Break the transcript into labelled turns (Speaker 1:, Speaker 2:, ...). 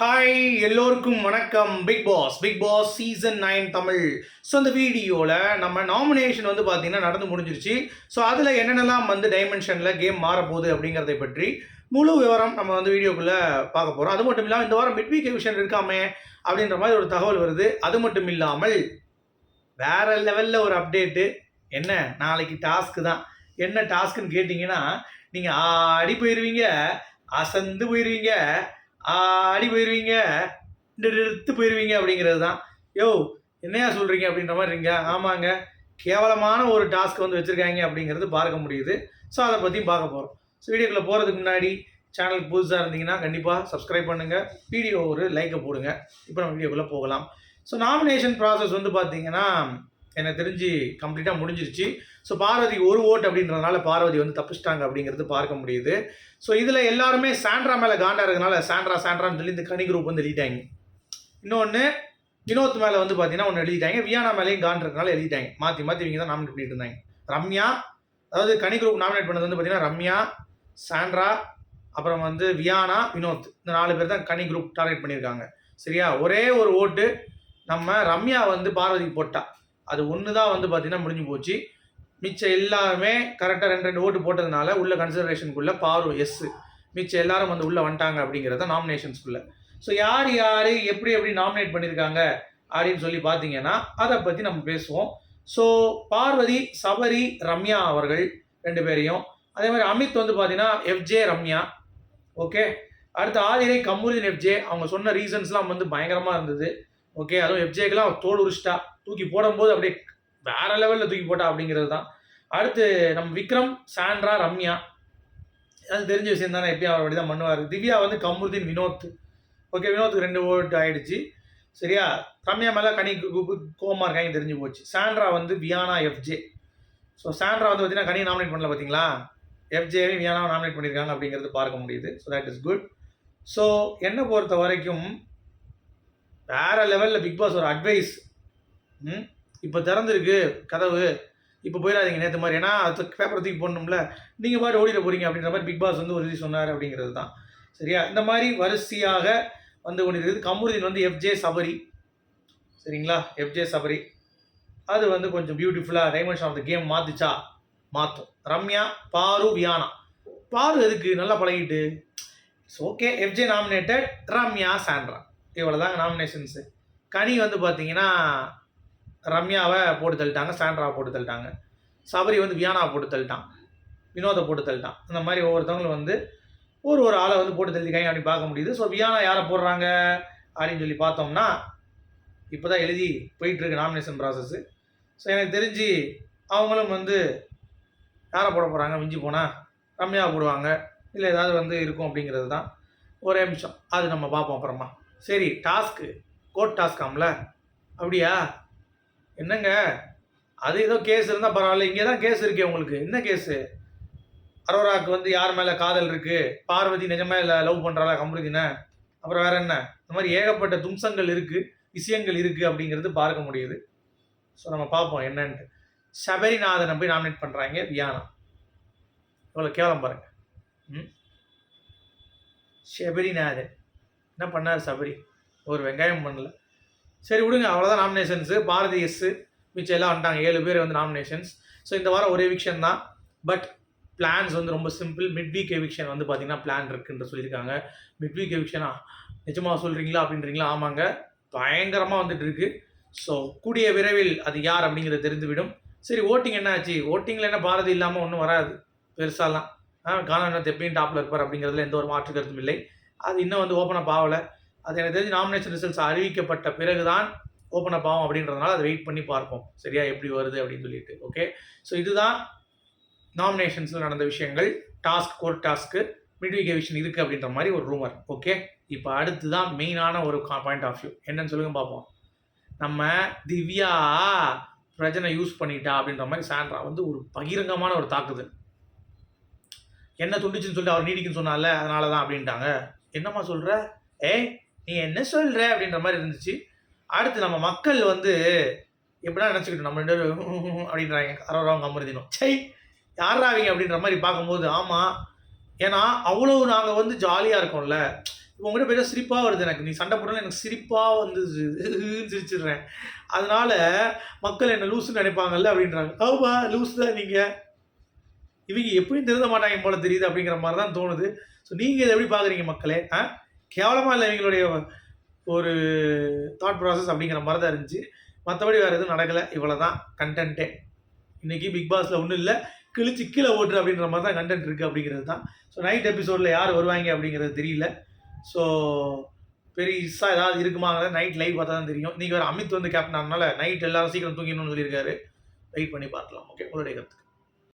Speaker 1: Hi எல்லோருக்கும் வணக்கம். Bigg Boss Bigg Boss season nine Tamil. So அந்த வீடியோவில் நம்ம நாமினேஷன் வந்து பார்த்திங்கன்னா நடந்து முடிஞ்சிருச்சு. ஸோ அதில் என்னென்னலாம் வந்து டைமென்ஷனில் கேம் மாறப்போகுது அப்படிங்கிறத பற்றி முழு விவரம் நம்ம வந்து வீடியோக்குள்ளே பார்க்க போகிறோம் அது மட்டும் இல்லாமல் இந்த வாரம் மிட் வீக் விஷன் இருக்காமே அப்படின்ற மாதிரி ஒரு தகவல் வருது. அது மட்டும் இல்லாமல் வேற லெவலில் ஒரு அப்டேட்டு என்ன? நாளைக்கு டாஸ்க்கு தான். என்ன டாஸ்க்குன்னு கேட்டிங்கன்னா நீங்கள் ஆடி போயிடுவீங்க அசந்து போயிடுவீங்க அடி போயிடுவீங்க நிறுத்து போயிடுவீங்க அப்படிங்கிறது தான் யோ என்னையா சொல்கிறீங்க அப்படின்ற மாதிரி இருங்க ஆமாங்க. கேவலமான ஒரு டாஸ்க் வந்து வச்சுருக்காங்க அப்படிங்கிறது பார்க்க முடியுது. ஸோ அதை பற்றியும் பார்க்க போகிறோம் ஸோ வீடியோக்குள்ளே போகிறதுக்கு முன்னாடி சேனல் புதுசாக இருந்தீங்கன்னா கண்டிப்பாக சப்ஸ்கிரைப் பண்ணுங்கள் வீடியோ ஒரு லைக்கை போடுங்க. இப்போ நம்ம வீடியோக்குள்ளே போகலாம். ஸோ நாமினேஷன் ப்ராசஸ் வந்து பார்த்தீங்கன்னா எனக்கு தெரிஞ்சு கம்ப்ளீட்டாக முடிஞ்சிருச்சு. ஸோ பார்வதி ஒரு ஓட் அப்படின்றதுனால பார்வதி வந்து தப்பிச்சிட்டாங்க அப்படிங்கிறது பார்க்க முடியுது. ஸோ இதில் எல்லாருமே சாண்ட்ரா மேலே காண்டா இருக்கனால சாண்ட்ரா சாண்ட்ரான்னு சொல்லி இந்த கனி குரூப் வந்து எழுதிட்டாங்க இன்னொன்று வினோத் மேலே வந்து பார்த்தீங்கன்னா ஒன்று எழுதிட்டாங்க வியானா மேலேயும் காண்ட் இருக்கனால எழுதிட்டாங்க மாற்றி மாற்றி இவங்க தான் நாமினேட் பண்ணிட்டு இருந்தாங்க. ரம்யா அதாவது கனி குரூப் நாமினேட் பண்ணது வந்து பார்த்தீங்கன்னா ரம்யா சாண்ட்ரா அப்புறம் வந்து வியானா வினோத். இந்த நாலு பேர் தான் கனி குரூப் டார்கெட் பண்ணியிருக்காங்க. சரியா? ஒரே ஒரு ஓட்டு நம்ம ரம்யா வந்து பார்வதிக்கு போட்டா. அது ஒன்று தான் வந்து பார்த்தீங்கன்னா முடிஞ்சு போச்சு. மிச்சம் எல்லாருமே கரெக்டாக ரெண்டு ரெண்டு ஓட்டு போட்டதுனால உள்ள கன்சிடரேஷனுக்குள்ள பாரு எஸ் மிச்சம் எல்லாரும் வந்து உள்ளே வந்துட்டாங்க அப்படிங்கிறத நாமினேஷன்ஸ்குள்ளே ஸோ யார் யார் எப்படி எப்படி நாமினேட் பண்ணியிருக்காங்க அப்படின்னு சொல்லி பார்த்தீங்கன்னா அதை பற்றி நம்ம பேசுவோம். ஸோ பார்வதி சபரி ரம்யா அவர்கள் ரெண்டு பேரையும். அதே மாதிரி அமித் வந்து பார்த்தீங்கன்னா எஃப்ஜே ரம்யா. ஓகே அடுத்து ஆதிரை கமுருதீன் எஃப்ஜே அவங்க சொன்ன ரீசன்ஸ்லாம் வந்து பயங்கரமாக இருந்தது. ஓகே அதுவும் எஃப்ஜேக்கெல்லாம் தோல் உரிச்சிட்டா. தூக்கி போடும்போது அப்படியே வேற லெவலில் தூக்கி போட்டா அப்படிங்கிறது தான். அடுத்து நம்ம விக்ரம் சாண்ட்ரா ரம்யா. அது தெரிஞ்ச விஷயம் தானே எப்பயும் அவர் அப்படி தான் பண்ணுவார். திவ்யா வந்து கமுருதீன் வினோத். ஓகே வினோத்துக்கு ரெண்டு ஓட்டு ஆயிடுச்சு. சரியா? ரம்யா மேலே கனி கோமா இருக்காங்க தெரிஞ்சு போச்சு. சாண்ட்ரா வந்து வியானா எஃப்ஜே ஸோ சாண்ட்ரா வந்து பார்த்தீங்கன்னா கனி நாமினேட் பண்ணல பார்த்தீங்களா எஃப்ஜேவையும் வியானாவை நாமினேட் பண்ணியிருக்காங்க அப்படிங்கிறது பார்க்க முடியுது. So that is good so என்னை பொறுத்த வரைக்கும் வேறு லெவலில் பிக் பாஸ் ஒரு அட்வைஸ் ம்? இப்போ திறந்துருக்கு கதவு. இப்போ போயிடாதீங்க நேற்று மாதிரி. ஏன்னா அது பேப்பர் தூக்கி போடணும்ல. நீங்கள் பாட்டு ஓடிட போகிறீங்க அப்படின்ற மாதிரி பிக் பாஸ் வந்து ஒரு இது சொன்னார் அப்படிங்கிறது தான். சரியா? இந்த மாதிரி வரிசையாக வந்து கொண்டிருக்குது. கமருதீன் வந்து எஃப்ஜே சபரி சரிங்களா? எஃப்ஜே சபரி அது வந்து கொஞ்சம் பியூட்டிஃபுல்லாக டைமென்ஷன் ஆஃப் த கேம் மாற்றுச்சா மாற்றும் ரம்யா பாரு வியானா. பாரு எதுக்கு? நல்லா பழகிட்டு. Okay F J nominated Ramya Sandra. இவ்வளோதாங்க நாமினேஷன்ஸு கனி வந்து பார்த்தீங்கன்னா ரம்யாவை போட்டு தள்ளிட்டாங்க சாண்ட்ராவை போட்டு தள்ளிட்டாங்க. சபரி வந்து வியானாவை போட்டு தள்ளிட்டான். வினோதை போட்டு தள்ளிட்டான். இந்த மாதிரி ஒவ்வொருத்தவங்களும் வந்து ஒரு ஒரு ஆளை வந்து போட்டு தள்ளிக்காங்க அப்படின்னு பார்க்க முடியுது. ஸோ வியானா யாரை போடுறாங்க அப்படின்னு சொல்லி பார்த்தோம்னா இப்போ தான் எழுதி போயிட்டுருக்கு நாமினேஷன் ப்ராசஸ்ஸு ஸோ எனக்கு தெரிஞ்சு அவங்களும் வந்து யாரை போட போகிறாங்க மிஞ்சி போனால் ரம்யாவை போடுவாங்க. இல்லை ஏதாவது வந்து இருக்கும் அப்படிங்கிறது தான் ஒரே நிமிஷம். அது நம்ம பார்ப்போம் அப்புறமா. சரி டாஸ்க்கு கோட் டாஸ்காம்ல அப்படியா? என்னங்க? அது ஏதோ கேஸ் இருந்தால் பரவாயில்ல இங்கே தான் கேஸ் இருக்கே உங்களுக்கு. என்ன கேஸு அரோராக்கு வந்து யார் மேலே காதல் இருக்குது பார்வதி நிஜமாக இல்லை லவ் பண்ணுறாளா கமருதினை அப்புறம் வேற என்ன? இந்த மாதிரி ஏகப்பட்ட தும்சங்கள் இருக்குது விஷயங்கள் இருக்குது அப்படிங்கிறது பார்க்க முடியுது. ஸோ நம்ம பார்ப்போம் என்னன்ட்டு. சபரிநாதனை போய் நாமினேட் பண்ணுறாங்க வியானா. இவ்வளோ கேவலம் பாருங்கள் ம்? சபரிநாதன். என்ன பண்ணார் சபரி? ஒரு வெங்காயம் பண்ணல. சரி விடுங்க அவ்வளோதான் நாமினேஷன்ஸு பாரதி எஸ்ஸு மிச்சம் எல்லாம் வந்துட்டாங்க. ஏழு பேர் வந்து நாமினேஷன்ஸ் ஸோ இந்த வாரம் ஒரு எவிக்ஷன் தான். பட் பிளான்ஸ் வந்து ரொம்ப சிம்பிள் மிட் வீக் எவிக்ஷன் வந்து பார்த்தீங்கன்னா பிளான் இருக்குன்ற சொல்லியிருக்காங்க. மிட் வீக் எவிக்ஷனா நிஜமாக சொல்கிறீங்களா அப்படின்றீங்களா? ஆமாங்க. பயங்கரமாக வந்துட்டு இருக்கு. ஸோ கூடிய விரைவில் அது யார் அப்படிங்கிறது தெரிந்துவிடும். சரி ஓட்டிங் என்ன ஆச்சு? ஓட்டிங்கில் என்ன பாரதி இல்லாமல் ஒன்றும் வராது. பெருசாலாம். ஆ என்ன எப்பயும் டாப்பில் இருப்பார் அப்படிங்கிறதுல எந்த ஒரு மாற்று கருத்தும் இல்லை. அது இன்னும் வந்து ஓப்பன் அப் ஆகலை. அது எனக்கு தெரிஞ்சு நாமினேஷன் ரிசல்ட்ஸ் அறிவிக்கப்பட்ட பிறகு தான் ஓப்பன் அப் ஆகும் அப்படின்றதுனால அதை வெயிட் பண்ணி பார்ப்போம். சரியா? எப்படி வருது அப்படின்னு சொல்லிட்டு. ஓகே ஸோ இதுதான் நாமினேஷன்ஸில் நடந்த விஷயங்கள். Task court task midweek eviction இருக்குது அப்படின்ற மாதிரி ஒரு ரூமர் ஓகே இப்போ அடுத்து தான் மெயினான ஒரு பாயிண்ட் ஆஃப் வியூ என்னன்னு சொல்லுங்க பார்ப்போம். நம்ம திவ்யா பிரஜனை யூஸ் பண்ணிட்டா அப்படின்ற மாதிரி சாண்ட்ரா வந்து ஒரு பகிரங்கமான ஒரு தாக்குதல். என்ன துண்டிச்சுன்னு சொல்லிட்டு அவர் நீடிக்குன்னு சொன்னால அதனால தான் அப்படின்ட்டாங்க. என்னம்மா சொல்கிற ஏய் நீ என்ன சொல்கிற அப்படின்ற மாதிரி இருந்துச்சு. அடுத்து நம்ம மக்கள் வந்து எப்படின்னா நினச்சிக்கிட்டு நம்ம ரெண்டு பேரும் அப்படின்றாங்க. அரோராவும் அமருதினும் சை யாராவீங்க அப்படின்ற மாதிரி பார்க்கும்போது ஆமாம் ஏன்னா அவ்வளவு நாங்கள் வந்து ஜாலியாக இருக்கோம்ல. உங்கள்கிட்ட பெரிய சிரிப்பாக வருது எனக்கு. நீ சண்டை போட்டாலும் எனக்கு சிரிப்பாக வந்து சிரிச்சிடுறேன். அதனால மக்கள் என்ன லூசுன்னு நினைப்பாங்கல்ல அப்படின்றாங்க. ஆமா லூஸ் தான் நீங்கள் இவங்க எப்படியும் திருந்த மாட்டாங்க போல தெரியுது அப்படிங்கிற மாதிரி தான் தோணுது. ஸோ நீங்கள் இதை எப்படி பார்க்குறீங்க மக்களே? ஆ? கேவலமாக இல்லை இவங்களுடைய ஒரு தாட் ப்ராசஸ் அப்படிங்கிற மாதிரி தான் இருந்துச்சு. மற்றபடி வேறு எதுவும் நடக்கலை. இவ்வளோ தான் கண்டென்ட்டே இன்றைக்கி பிக் பாஸில் ஒன்றும் இல்லை. கிழிச்சு கீழே ஓட்டுரு அப்படின்ற மாதிரி தான் கண்டென்ட் இருக்குது அப்படிங்கிறது தான். ஸோ நைட் எபிசோடில் யார் வருவாங்க அப்படிங்கிறது தெரியல. ஸோ பெருசாக ஏதாவது இருக்குமாங்கிறத நைட் லைவ் பார்த்தா தான் தெரியும். இன்றைக்கி வேறு அமித் வந்து கேப்டன் ஆனால நைட் எல்லாரும் சீக்கிரம் தூங்கிடணும்னு சொல்லியிருக்காரு. வெயிட் பண்ணி பார்க்கலாம். ஓகே உங்களுடைய கருத்து.